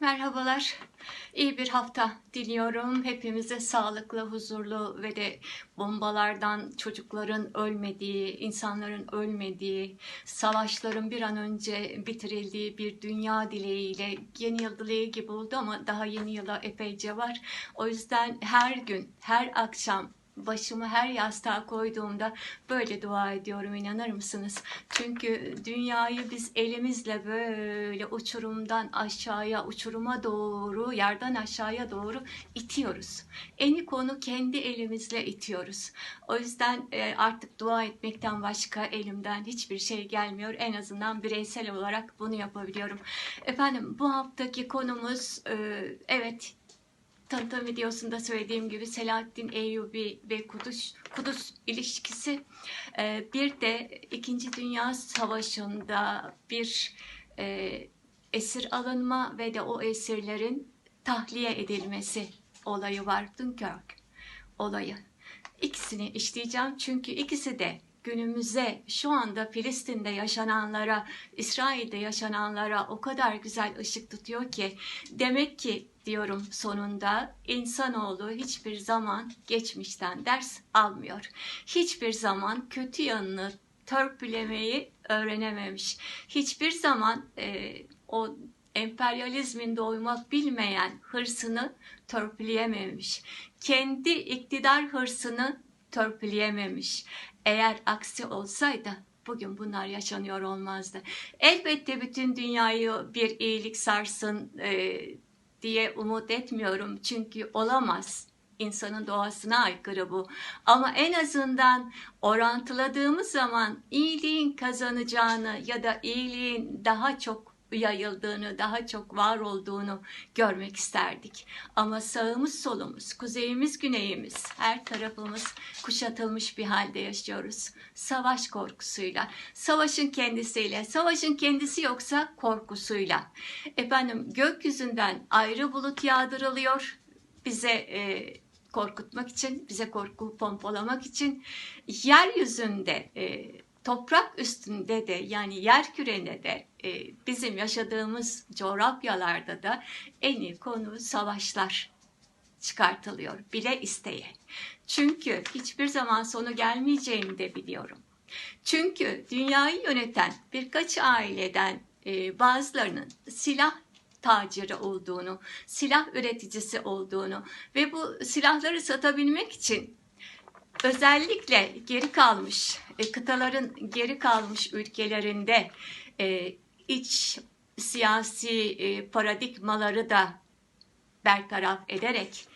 Merhabalar. İyi bir hafta diliyorum. Hepimize sağlıklı, huzurlu ve de bombalardan çocukların ölmediği, insanların ölmediği, savaşların bir an önce bitirildiği bir dünya dileğiyle yeni yıl dileği gibi oldu ama daha yeni yıla epeyce var. O yüzden her gün, her akşam başımı her yastığa koyduğumda böyle dua ediyorum inanır mısınız? Çünkü dünyayı biz elimizle böyle uçurumdan aşağıya, uçuruma doğru, yerden aşağıya doğru itiyoruz. Eni konu kendi elimizle itiyoruz. O yüzden e, artık dua etmekten başka elimden hiçbir şey gelmiyor. En azından bireysel olarak bunu yapabiliyorum. Efendim bu haftaki konumuz e, evet tanıtım videosunda söylediğim gibi Selahattin Eyyubi ve Kudüs, Kudüs ilişkisi e, bir de İkinci Dünya Savaşı'nda bir e, esir alınma ve de o esirlerin tahliye edilmesi olayı var. Dunkirk olayı. İkisini işleyeceğim çünkü ikisi de günümüze şu anda Filistin'de yaşananlara, İsrail'de yaşananlara o kadar güzel ışık tutuyor ki demek ki diyorum sonunda insanoğlu hiçbir zaman geçmişten ders almıyor. Hiçbir zaman kötü yanını törpülemeyi öğrenememiş. Hiçbir zaman e, o emperyalizmin doymak bilmeyen hırsını törpüleyememiş. Kendi iktidar hırsını törpüleyememiş. Eğer aksi olsaydı bugün bunlar yaşanıyor olmazdı. Elbette bütün dünyayı bir iyilik sarsın e, diye umut etmiyorum. Çünkü olamaz. İnsanın doğasına aykırı bu. Ama en azından orantıladığımız zaman iyiliğin kazanacağını ya da iyiliğin daha çok yayıldığını, daha çok var olduğunu görmek isterdik. Ama sağımız solumuz, kuzeyimiz güneyimiz, her tarafımız kuşatılmış bir halde yaşıyoruz. Savaş korkusuyla, savaşın kendisiyle, savaşın kendisi yoksa korkusuyla. Efendim gökyüzünden ayrı bulut yağdırılıyor, bize e, korkutmak için, bize korku pompalamak için yeryüzünde e, toprak üstünde de yani yer kürene de e, bizim yaşadığımız coğrafyalarda da en iyi konu savaşlar çıkartılıyor bile isteye. Çünkü hiçbir zaman sonu gelmeyeceğini de biliyorum. Çünkü dünyayı yöneten birkaç aileden e, bazılarının silah taciri olduğunu, silah üreticisi olduğunu ve bu silahları satabilmek için özellikle geri kalmış e, kıtaların geri kalmış ülkelerinde e, iç siyasi e, paradigmaları da bertaraf ederek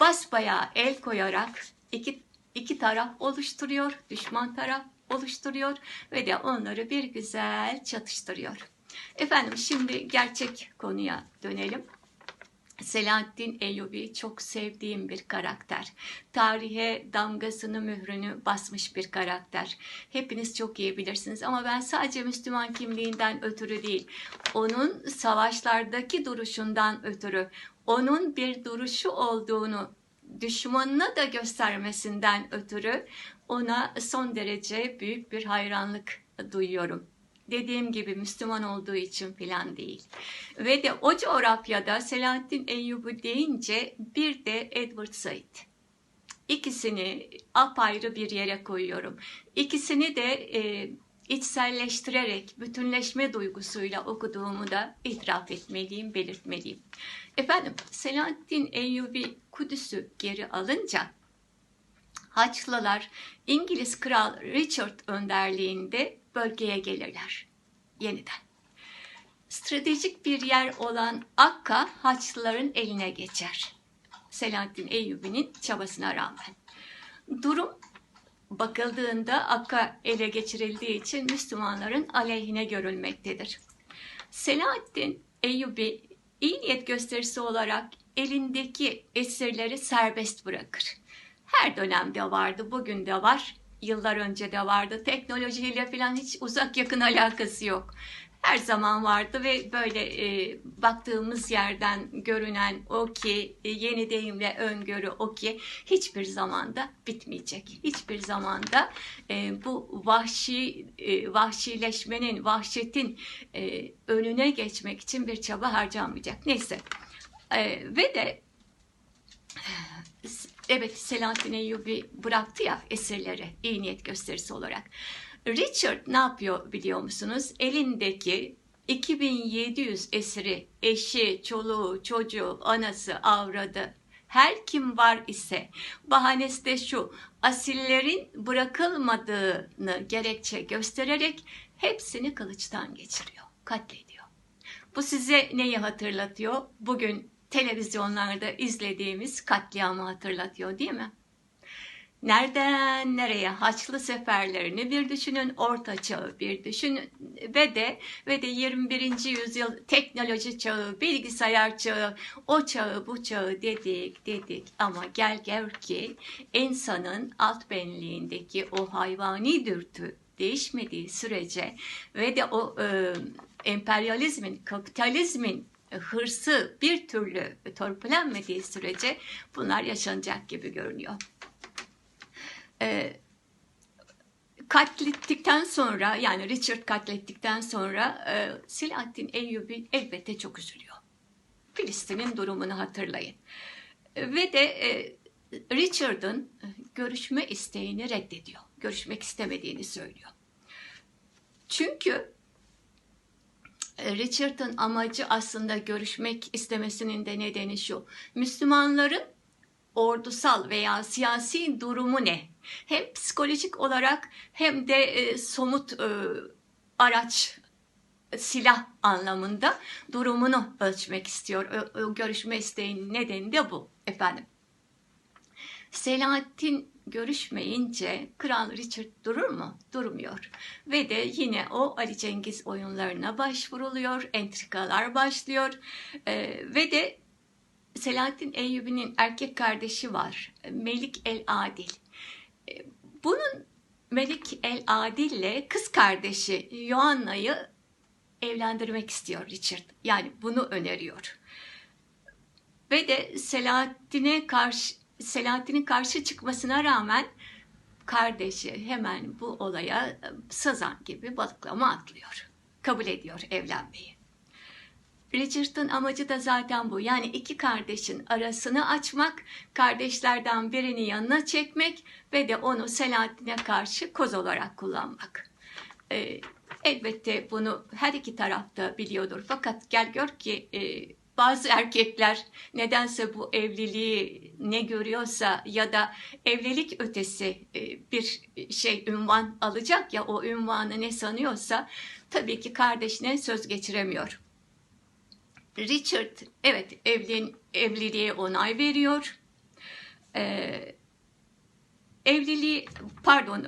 basbayağı el koyarak iki, iki taraf oluşturuyor, düşman taraf oluşturuyor ve de onları bir güzel çatıştırıyor. Efendim şimdi gerçek konuya dönelim. Selahattin Eyyubi çok sevdiğim bir karakter. Tarihe damgasını, mührünü basmış bir karakter. Hepiniz çok iyi bilirsiniz ama ben sadece Müslüman kimliğinden ötürü değil, onun savaşlardaki duruşundan ötürü, onun bir duruşu olduğunu düşmanına da göstermesinden ötürü ona son derece büyük bir hayranlık duyuyorum dediğim gibi Müslüman olduğu için filan değil. Ve de o coğrafyada Selahattin Eyyubi deyince bir de Edward Said. İkisini apayrı bir yere koyuyorum. İkisini de e, içselleştirerek bütünleşme duygusuyla okuduğumu da itiraf etmeliyim, belirtmeliyim. Efendim Selahattin Eyyubi Kudüs'ü geri alınca Haçlılar İngiliz Kral Richard önderliğinde bölgeye gelirler yeniden. Stratejik bir yer olan Akka Haçlıların eline geçer. Selahattin Eyyubi'nin çabasına rağmen. Durum bakıldığında Akka ele geçirildiği için Müslümanların aleyhine görülmektedir. Selahattin Eyyubi iyi niyet gösterisi olarak elindeki esirleri serbest bırakır. Her dönemde vardı, bugün de var yıllar önce de vardı. Teknolojiyle falan hiç uzak yakın alakası yok. her zaman vardı ve böyle e, baktığımız yerden görünen o ki e, yeni deyimle öngörü o ki hiçbir zamanda bitmeyecek. Hiçbir zamanda e, bu vahşi e, vahşileşmenin, vahşetin e, önüne geçmek için bir çaba harcanmayacak. Neyse e, ve de evet Selahattin Eyyubi bıraktı ya esirleri iyi niyet gösterisi olarak. Richard ne yapıyor biliyor musunuz? Elindeki 2700 esiri, eşi, çoluğu, çocuğu, anası, avradı, her kim var ise bahanesi de şu asillerin bırakılmadığını gerekçe göstererek hepsini kılıçtan geçiriyor, katlediyor. Bu size neyi hatırlatıyor? Bugün televizyonlarda izlediğimiz katliamı hatırlatıyor değil mi? Nereden nereye Haçlı seferlerini bir düşünün, Orta Çağı bir düşünün ve de ve de 21. yüzyıl teknoloji çağı, bilgisayar çağı, o çağı bu çağı dedik dedik ama gel gör ki insanın alt benliğindeki o hayvani dürtü değişmediği sürece ve de o e, emperyalizmin, kapitalizmin hırsı bir türlü törpülenmediği sürece bunlar yaşanacak gibi görünüyor e, katlettikten sonra yani Richard katlettikten sonra e, Selahattin Eyyubi elbette çok üzülüyor. Filistin'in durumunu hatırlayın. Ve de e, Richard'ın görüşme isteğini reddediyor. Görüşmek istemediğini söylüyor. Çünkü e, Richard'ın amacı aslında görüşmek istemesinin de nedeni şu. Müslümanların ordusal veya siyasi durumu ne? Hem psikolojik olarak hem de e, somut e, araç silah anlamında durumunu ölçmek istiyor. O, o görüşme isteğinin nedeni de bu efendim. Selahattin görüşmeyince Kral Richard durur mu? Durmuyor. Ve de yine o Ali Cengiz oyunlarına başvuruluyor, entrikalar başlıyor ee, ve de Selahattin Eyyubi'nin erkek kardeşi var. Melik El Adil. E, bunun Melik El Adil ile kız kardeşi Yoanna'yı evlendirmek istiyor Richard. Yani bunu öneriyor. Ve de Selahattin'e karşı Selahattin'in karşı çıkmasına rağmen kardeşi hemen bu olaya sazan gibi balıklama atlıyor. Kabul ediyor evlenmeyi. Richard'ın amacı da zaten bu. Yani iki kardeşin arasını açmak, kardeşlerden birini yanına çekmek ve de onu Selahattin'e karşı koz olarak kullanmak. Ee, elbette bunu her iki tarafta biliyordur. Fakat gel gör ki e, bazı erkekler nedense bu evliliği ne görüyorsa ya da evlilik ötesi e, bir şey ünvan alacak ya o ünvanı ne sanıyorsa tabii ki kardeşine söz geçiremiyor. Richard evet evliliğin, evliliğe onay veriyor. Ee, evliliği pardon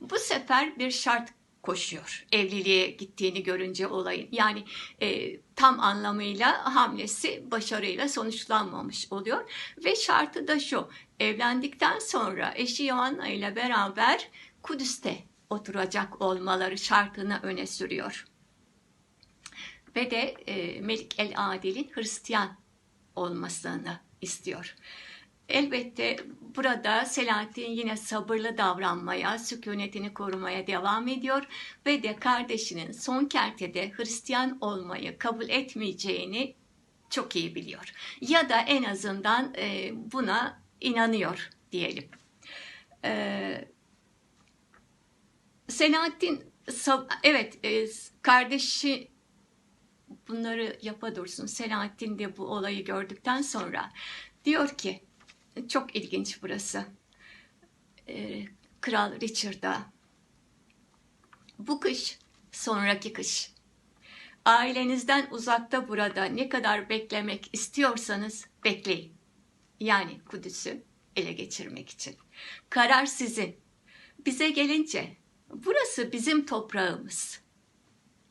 bu sefer bir şart koşuyor evliliğe gittiğini görünce olayın. Yani e, tam anlamıyla hamlesi başarıyla sonuçlanmamış oluyor. Ve şartı da şu evlendikten sonra eşi Yohanna ile beraber Kudüs'te oturacak olmaları şartını öne sürüyor ve de e, Melik el Adil'in Hristiyan olmasını istiyor. Elbette burada Selahattin yine sabırlı davranmaya, sükunetini korumaya devam ediyor ve de kardeşinin son kertede Hristiyan olmayı kabul etmeyeceğini çok iyi biliyor. Ya da en azından e, buna inanıyor diyelim. E, Selahattin evet e, kardeşi bunları yapa dursun. Selahattin de bu olayı gördükten sonra diyor ki çok ilginç burası. Ee, Kral Richard'a bu kış sonraki kış ailenizden uzakta burada ne kadar beklemek istiyorsanız bekleyin. Yani Kudüs'ü ele geçirmek için. Karar sizin. Bize gelince burası bizim toprağımız.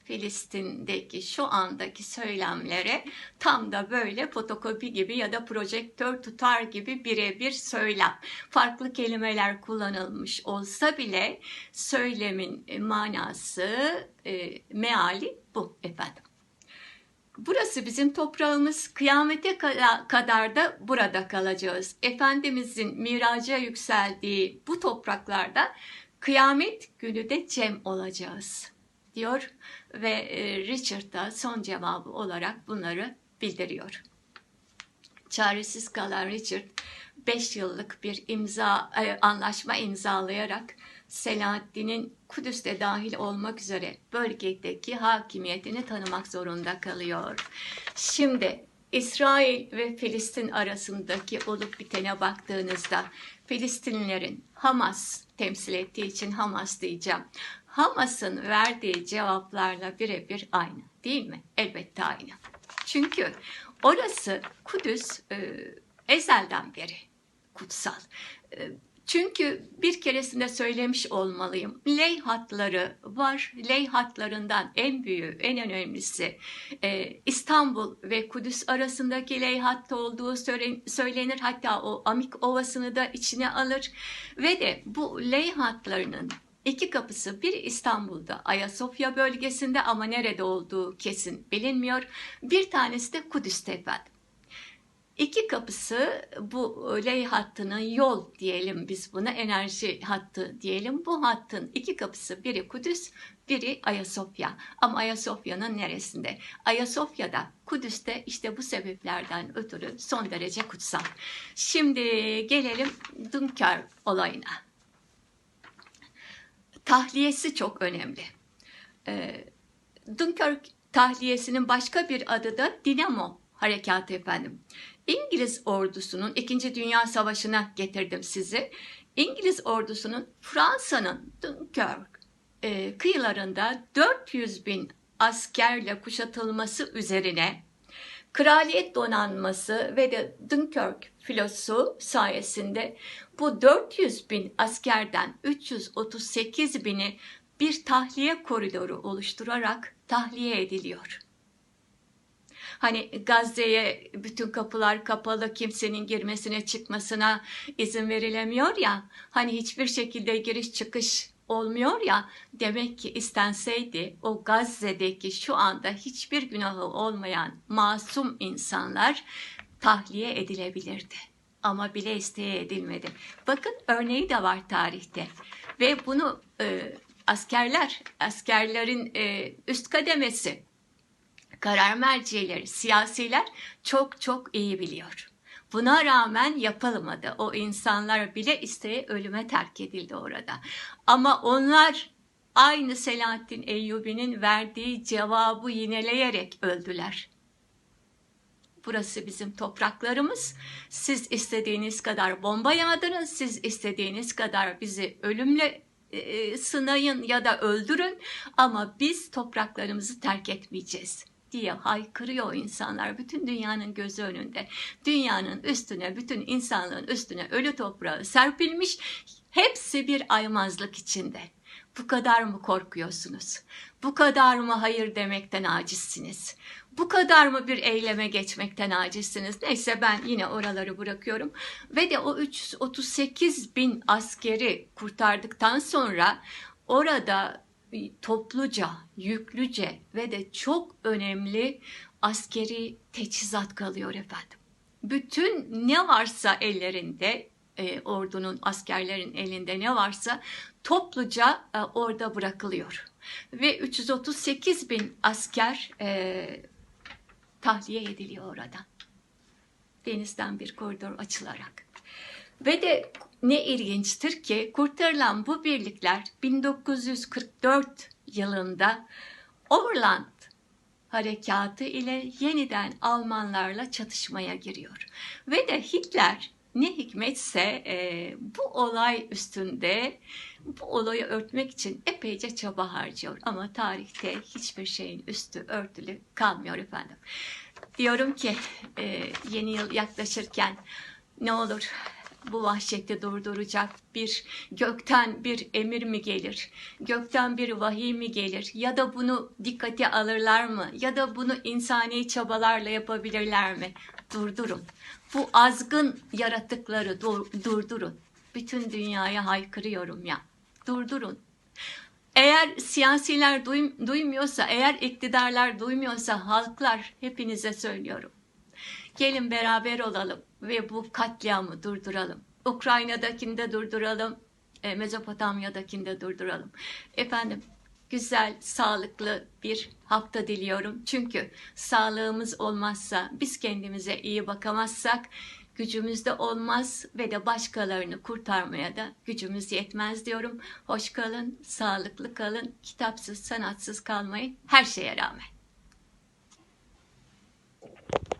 Filistin'deki şu andaki söylemlere tam da böyle fotokopi gibi ya da projektör tutar gibi birebir söylem. Farklı kelimeler kullanılmış olsa bile söylemin manası, e, meali bu efendim. Burası bizim toprağımız. Kıyamete kadar da burada kalacağız. Efendimizin miraca yükseldiği bu topraklarda kıyamet günü de cem olacağız diyor ve e, Richard da son cevabı olarak bunları bildiriyor. Çaresiz kalan Richard 5 yıllık bir imza e, anlaşma imzalayarak Selahaddin'in Kudüs'te dahil olmak üzere bölgedeki hakimiyetini tanımak zorunda kalıyor. Şimdi İsrail ve Filistin arasındaki olup bitene baktığınızda Filistinlilerin Hamas temsil ettiği için Hamas diyeceğim. Hamas'ın verdiği cevaplarla birebir aynı değil mi? Elbette aynı. Çünkü orası Kudüs e, ezelden beri kutsal. E, çünkü bir keresinde söylemiş olmalıyım. Leyhatları var. Leyhatlarından en büyüğü, en önemlisi e, İstanbul ve Kudüs arasındaki leyhatta olduğu söyle- söylenir. Hatta o Amik Ovası'nı da içine alır. Ve de bu leyhatlarının iki kapısı bir İstanbul'da Ayasofya bölgesinde ama nerede olduğu kesin bilinmiyor. Bir tanesi de Kudüs'te efendim. İki kapısı bu ley hattının yol diyelim biz buna enerji hattı diyelim. Bu hattın iki kapısı biri Kudüs, biri Ayasofya. Ama Ayasofya'nın neresinde? Ayasofya'da, Kudüs'te işte bu sebeplerden ötürü son derece kutsal. Şimdi gelelim Dünkar olayına. Tahliyesi çok önemli. Ee, Dunkirk tahliyesinin başka bir adı da Dinamo Harekatı efendim. İngiliz ordusunun 2. Dünya Savaşı'na getirdim sizi. İngiliz ordusunun Fransa'nın Dunkirk e, kıyılarında 400 bin askerle kuşatılması üzerine Kraliyet donanması ve de Dunkirk filosu sayesinde bu 400 bin askerden 338 bini bir tahliye koridoru oluşturarak tahliye ediliyor. Hani Gazze'ye bütün kapılar kapalı, kimsenin girmesine çıkmasına izin verilemiyor ya. Hani hiçbir şekilde giriş çıkış olmuyor ya. Demek ki istenseydi o Gazze'deki şu anda hiçbir günahı olmayan masum insanlar tahliye edilebilirdi. Ama bile isteye edilmedi. Bakın örneği de var tarihte. Ve bunu e, askerler, askerlerin e, üst kademesi karar mercileri, siyasiler çok çok iyi biliyor. Buna rağmen yapılmadı. O insanlar bile isteye ölüme terk edildi orada. Ama onlar aynı Selahaddin Eyyubi'nin verdiği cevabı yineleyerek öldüler. Burası bizim topraklarımız. Siz istediğiniz kadar bomba yağdırın, siz istediğiniz kadar bizi ölümle e, sınayın ya da öldürün ama biz topraklarımızı terk etmeyeceğiz diye haykırıyor insanlar bütün dünyanın gözü önünde. Dünyanın üstüne, bütün insanlığın üstüne ölü toprağı serpilmiş. Hepsi bir aymazlık içinde. Bu kadar mı korkuyorsunuz? Bu kadar mı hayır demekten acizsiniz? Bu kadar mı bir eyleme geçmekten acizsiniz? Neyse ben yine oraları bırakıyorum. Ve de o 338 bin askeri kurtardıktan sonra orada topluca, yüklüce ve de çok önemli askeri teçhizat kalıyor efendim. Bütün ne varsa ellerinde, e, ordunun, askerlerin elinde ne varsa topluca e, orada bırakılıyor. Ve 338 bin asker e, tahliye ediliyor oradan. Denizden bir koridor açılarak. Ve de ne ilginçtir ki kurtarılan bu birlikler 1944 yılında Overland harekatı ile yeniden Almanlarla çatışmaya giriyor. Ve de Hitler ne hikmetse e, bu olay üstünde bu olayı örtmek için epeyce çaba harcıyor. Ama tarihte hiçbir şeyin üstü örtülü kalmıyor efendim. Diyorum ki e, yeni yıl yaklaşırken ne olur bu vahşeti durduracak bir gökten bir emir mi gelir? Gökten bir vahiy mi gelir? Ya da bunu dikkate alırlar mı? Ya da bunu insani çabalarla yapabilirler mi? Durdurun. Bu azgın yaratıkları dur- durdurun. Bütün dünyaya haykırıyorum ya. Durdurun. Eğer siyasiler duym- duymuyorsa, eğer iktidarlar duymuyorsa halklar hepinize söylüyorum. Gelin beraber olalım ve bu katliamı durduralım. Ukrayna'dakini de durduralım, e, Mezopotamya'dakini de durduralım. Efendim güzel, sağlıklı bir hafta diliyorum. Çünkü sağlığımız olmazsa, biz kendimize iyi bakamazsak gücümüz de olmaz ve de başkalarını kurtarmaya da gücümüz yetmez diyorum. Hoş kalın, sağlıklı kalın, kitapsız, sanatsız kalmayın her şeye rağmen.